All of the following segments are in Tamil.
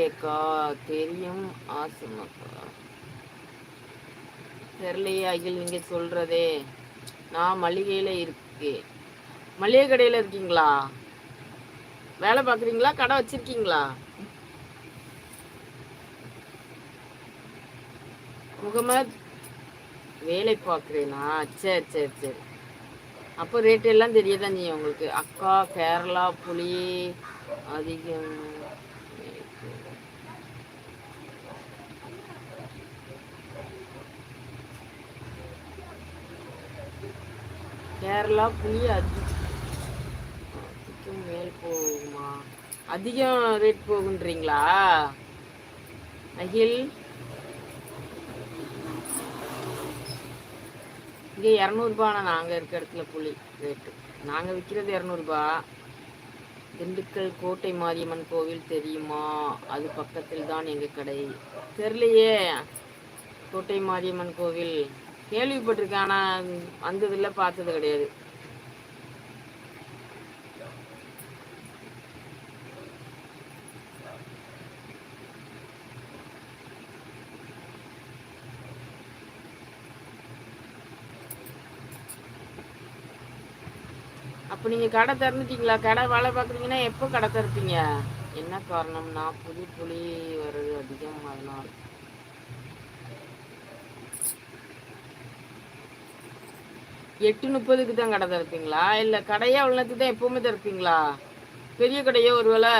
அக்கா தெரியும் ஆசமக்கா தெரியலையே அகில் நீங்க சொல்றதே. நான் மளிகையில இருக்கேன் மளிகை கடையில இருக்கீங்களா? வேலை பார்க்குறீங்களா? கடை வச்சிருக்கீங்களா? முகமது வேலை பார்க்குறேனா? சரி சரி சரி. அப்போ ரேட் எல்லாம் தெரியதான் செய்யும் உங்களுக்கு? அக்கா கேரளா புளி அதிகம். கேரளா புளி அதிகம் மேல் போகுமா? அதிகம் ரேட் போகுன்றீங்களா? அகில்? இங்கே இரநூறுபாண்ணா நாங்கள் இருக்க இடத்துல புளி ரேட்டு நாங்கள் விற்கிறது இரநூறுபா. திண்டுக்கல் கோட்டை மாரியம்மன் கோவில் தெரியுமா? அது பக்கத்தில் தான் எங்கள் கடை. தெரியலையே. கோட்டை மாரியம்மன் கோவில். கேள்விப்பட்டிருக்கேன் ஆனால் வந்ததில்லை பார்த்தது கிடையாது. அப்போ நீங்கள் கடை திறந்துட்டீங்களா? கடை வேலை பார்க்குறீங்கன்னா எப்போ கடை திறப்பீங்க? என்ன காரணம்னா புது புளி வருது அதிகம் அதனால். எட்டு முப்பதுக்கு தான் கடை திறப்பீங்களா? இல்லை கடையே அவ்வளோ நேரத்துக்கு தான் எப்போவுமே திறப்பீங்களா? பெரிய கடையோ ஒருவேளை?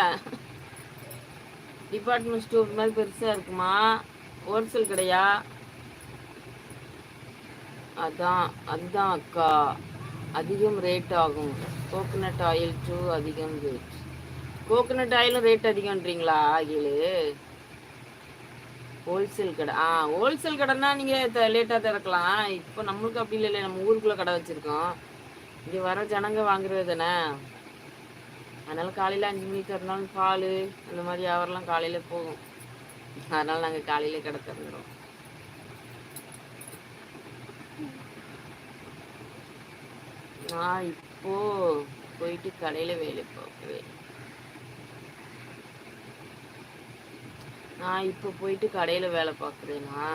டிபார்ட்மெண்ட் ஸ்டோர் மாதிரி பெருசாக இருக்குமா? ஹோல்சேல் கடையா? அதான் அதுதான் அக்கா. அதிகம் ரேட் ஆகும். கோகனட் ஆயில் டூ அதிகம் ரேட் கோகனட் ஆயிலும் ரேட் அதிகம்ன்றீங்களா ஆகிலு? ஹோல்சேல் கடை. ஆ ஹோல்சேல் கடைனா நீங்கள் லேட்டாக திறக்கலாம். இப்போ நம்மளுக்கு அப்படி இல்லை நம்ம ஊருக்குள்ளே கடை வச்சுருக்கோம். இங்கே வர ஜனங்க வாங்குறது தானே? அதனால் காலையில் அஞ்சு மணிக்கு திறந்தாலும் பால் அந்த மாதிரி வியாபாரம்லாம் காலையில் போகும். அதனால் நாங்கள் காலையில் கடை திறந்துடுவோம் நான் இப்போ போயிட்டு கடையில் வேலை பார்க்குறேன் நான் இப்போ போயிட்டு கடையில் வேலை பார்க்குறேனா?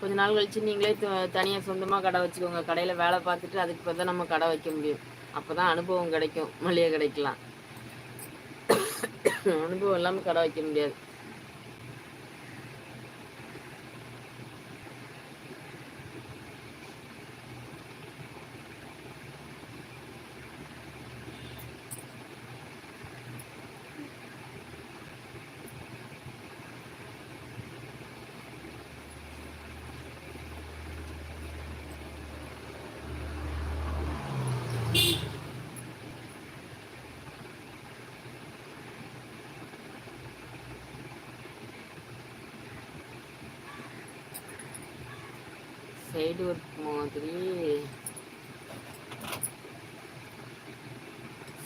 கொஞ்ச நாள் கழிச்சு நீங்களே தனியாக சொந்தமாக கடை வச்சுக்கோங்க. கடையில் வேலை பார்த்துட்டு அதுக்கு பிறகு தான் நம்ம கடை வைக்க முடியும். அப்போ தான் அனுபவம் கிடைக்கும். மளிகை கிடைக்கலாம் அனுபவம் இல்லாமல் கடை வைக்க முடியாது. சைடு ஒர்க் மாதிரி.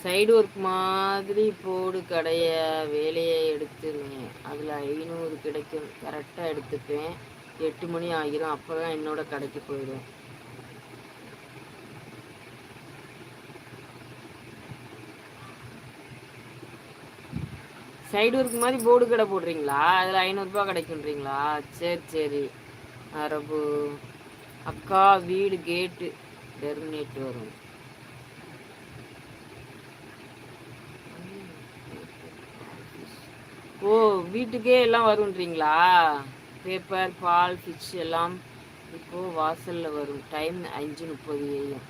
சைடு ஒர்க் மாதிரி போடு கடைய வேலையை எடுத்துருவேன். அதில் ஐநூறு கிடைக்கும். கரெக்டாக எடுத்துப்பேன். எட்டு மணி ஆகிரும். அப்போ தான் என்னோட கடைக்கு போயிடும். சைடு ஒர்க் மாதிரி போர்டு கடை போடுறீங்களா? அதில் ஐநூறுரூபா கிடைக்குன்றீங்களா சரி சரி. அரபு. அக்கா வீடு கேட்டு டெர்மினேட் வரும். ஓ வீட்டுக்கே எல்லாம் வரும்ன்றீங்களா? பேப்பர் பால் ஃபிஷ் எல்லாம் இப்போது வாசலில் வரும். டைம் அஞ்சு முப்பது ஏஎம்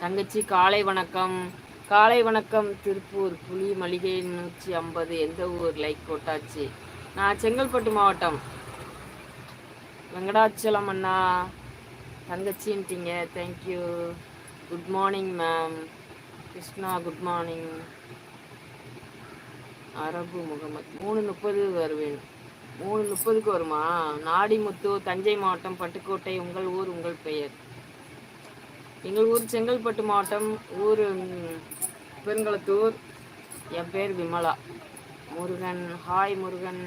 தங்கச்சி காலை வணக்கம். காலை வணக்கம். திருப்பூர் புலி மளிகை நூற்றி ஐம்பது. எந்த ஊர்? லைக் போட்டாச்சு நான் செங்கல்பட்டு மாவட்டம். வெங்கடாச்சலம் அண்ணா. தங்கச்சின்ட்டீங்க. Thank you good morning ma'am Krishna good morning அரபு முகமது. மூணு முப்பது வருவேன். மூணு முப்பதுக்கு வருமா? நாடிமுத்து தஞ்சை மாவட்டம் பட்டுக்கோட்டை உங்கள் ஊர் உங்கள் பெயர். எங்கள் ஊர் செங்கல்பட்டு மாவட்டம் ஊர் பெருங்களத்தூர் என் பேர் விமலா. முருகன். ஹாய் முருகன்.